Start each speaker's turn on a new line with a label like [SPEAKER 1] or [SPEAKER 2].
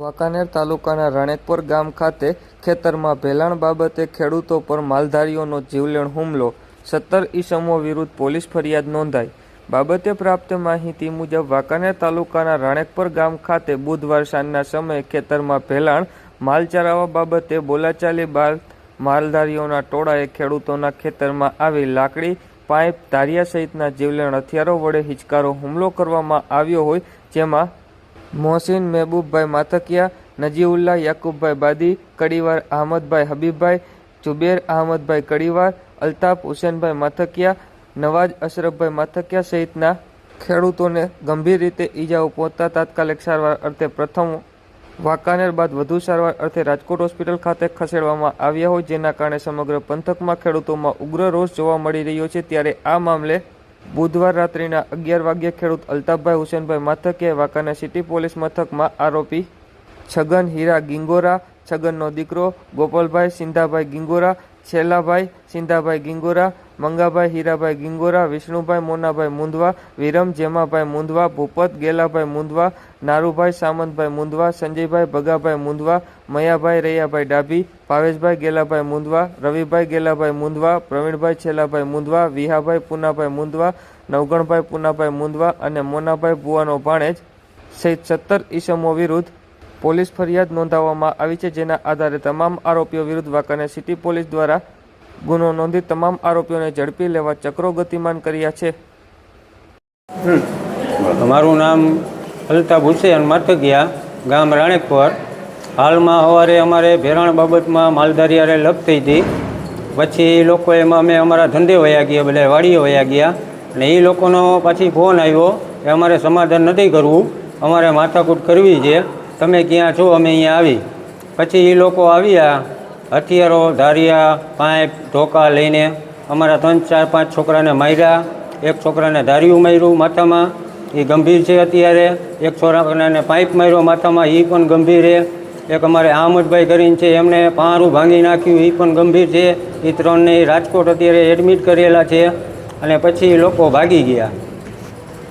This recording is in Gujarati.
[SPEAKER 1] વાંકાનેર તાલુકાના રણેકપર ગામ ખાતે ખેતરમાં ભેલાણ બાબતે ખેડૂતો પર માલધારીઓનો જીવલેણ હુમલો. સત્તર ઈસમો વિરુદ્ધ પોલીસ ફરિયાદ નોંધાઈ. બાબતે પ્રાપ્ત માહિતી મુજબ વાંકાનેર તાલુકાના રણેકપર ગામ ખાતે બુધવાર સાંજના સમયે ખેતરમાં ભેલાણ માલ ચરાવવા બાબતે બોલાચાલી બાદ માલધારીઓના ટોળાએ ખેડૂતોના ખેતરમાં આવી લાકડી, પાઇપ, ધારિયા સહિતના જીવલેણ હથિયારો વડે હિચકારો હુમલો કરવામાં આવ્યો હોય, જેમાં મોહસિન મહેબૂબભાઈ માથકિયા નજીઉલ્લા યાકુબભાઈ બાદી, કડીવાર અહમદભાઈ હબીબભાઈ જુબેર અહમદભાઈ કડીવાર, અલ્તાફ હુસેનભાઈ માથકિયા, નવાજ અશરફભાઈ માથકિયા સહિતના ખેડૂતોને ગંભીર રીતે ઈજાઓ પહોંચતા તાત્કાલિક સારવાર અર્થે પ્રથમ વાંકાનેર બાદ વધુ સારવાર અર્થે રાજકોટ હોસ્પિટલ ખાતે ખસેડવામાં આવ્યા હોય, જેના કારણે સમગ્ર પંથકમાં ખેડૂતોમાં ઉગ્ર રોષ જોવા મળી રહ્યો છે. ત્યારે આ મામલે બુધવાર રાત્રિના અગિયાર વાગ્યે ખેડૂત અલ્તાફભાઈ હુસેનભાઈ મથકે વાંકાનેર સિટી પોલીસ મથકમાં આરોપી છગન હીરા ગિંગોરા, છગનનો દીકરો ગોપાલભાઈ સિંધાભાઈ ગિંગોરા છેલ્લાભાઈ સિંધાભાઈ ગિંગોરા મંગાભાઈ, હીરાભાઈ ગિંગોરા, વિષ્ણુભાઈ, મોનાભાઈ મુંદવા વિરમ, જેમાભાઈ મુંદવા ભૂપત, ગેલાભાઈ મુંદવા નારુભાઈ, સામંતભાઈ મુંદવા સંજયભાઈ, ભગાભાઈ મુંદવા મયાભાઈ, રૈયાભાઈ ડાભી, ભાવેશભાઈ, ગેલાભાઈ મુંદવા રવિભાઈ, ગેલાભાઈ મુંદવા પ્રવીણભાઈ, છેલાભાઈ મુંદવા વિહાભાઈ, પુનાભાઈ મુંદવા નવગણભાઈ, પુનાભાઈ મુંદવા અને મોનાભાઈ ભુવાનો ભાણેજ સહિત સત્તર ઈસમો વિરુદ્ધ પોલીસ ફરિયાદ નોંધાવવામાં આવી છે, જેના આધારે તમામ આરોપીઓ વિરુદ્ધ વાંકાનેર સિટી પોલીસ દ્વારા ગુનો નોંધી તમામ આરોપીઓને ઝડપી લેવા ચક્રો ગતિમાન કર્યા છે.
[SPEAKER 2] મારું નામ અલ્તાફ હુસેન માથકિયા ગામ રાણેકપર. હાલમાં સવારે અમારે ભેરાણ બાબતમાં માલધારીયારે લપ હતી. પછી એ લોકો એમાં અમે અમારા ધંધે વયા ગયા, બધા વાડીએ વયા ગયા. અને એ લોકોનો પાછી ફોન આવ્યો કે અમારે સમાધાન નથી કરવું, અમારે માથાકૂટ કરવી છે. તમે ક્યાં છો? અમે અહીંયા આવી. પછી એ લોકો આવ્યા. હથિયારો, ધારિયા, પાઇપ, ઢોકા લઈને અમારા ત્રણ, ચાર, પાંચ છોકરાને માર્યા. એક છોકરાને ધાર્યું માર્યું માથામાં. એ ગંભીર છે અત્યારે. એક છોકરાને પાઇપ માર્યો માથામાં. એ પણ ગંભીર છે. એક અમારે અહમદભાઈ કરીને છે એમને પાંરું ભાંગી નાખ્યું. એ પણ ગંભીર છે. એ ત્રણને રાજકોટ અત્યારે એડમિટ કરેલા છે. અને પછી લોકો ભાગી ગયા.